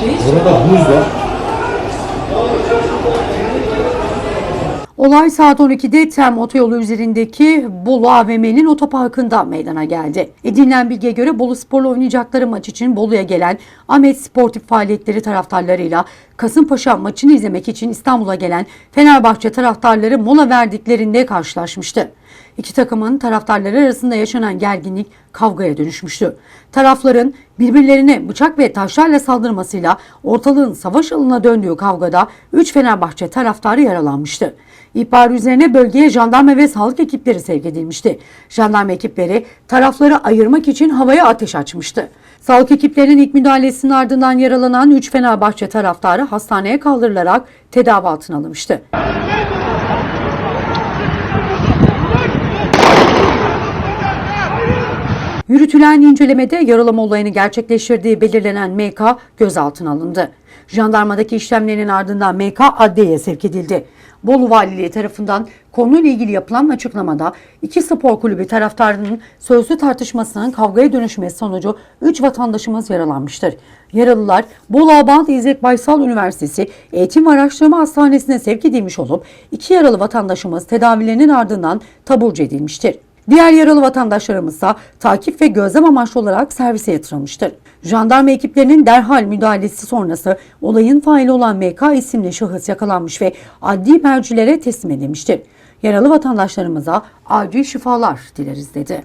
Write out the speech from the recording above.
Burada buz var. Olay saat 12'de Tem otoyolu üzerindeki Bolu AVM'nin otoparkında meydana geldi. Edinilen bilgiye göre Bolu Spor'la oynayacakları maç için Bolu'ya gelen Ahmet Sportif faaliyetleri taraftarlarıyla Kasımpaşa maçını izlemek için İstanbul'a gelen Fenerbahçe taraftarları mola verdiklerinde karşılaşmıştı. İki takımın taraftarları arasında yaşanan gerginlik kavgaya dönüşmüştü. Tarafların birbirlerine bıçak ve taşlarla saldırmasıyla ortalığın savaş alanına döndüğü kavgada 3 Fenerbahçe taraftarı yaralanmıştı. İhbar üzerine bölgeye jandarma ve sağlık ekipleri sevk edilmişti. Jandarma ekipleri tarafları ayırmak için havaya ateş açmıştı. Sağlık ekiplerinin ilk müdahalesinin ardından yaralanan 3 Fenerbahçe taraftarı hastaneye kaldırılarak tedavi altına alınmıştı. Yürütülen incelemede yaralama olayını gerçekleştirdiği belirlenen MK gözaltına alındı. Jandarmadaki işlemlerin ardından MK adliyeye sevk edildi. Bolu Valiliği tarafından konuyla ilgili yapılan açıklamada iki spor kulübü taraftarının sözlü tartışmasının kavgaya dönüşmesi sonucu 3 vatandaşımız yaralanmıştır. Yaralılar Bolu Abant İzzet Baysal Üniversitesi Eğitim Araştırma Hastanesi'ne sevk edilmiş olup iki yaralı vatandaşımız tedavilerinin ardından taburcu edilmiştir. Diğer yaralı vatandaşlarımızsa takip ve gözlem amaçlı olarak servise yatırılmıştır. Jandarma ekiplerinin derhal müdahalesi sonrası olayın faili olan MK isimli şahıs yakalanmış ve adli mercilere teslim edilmiştir. Yaralı vatandaşlarımıza acil şifalar dileriz dedi.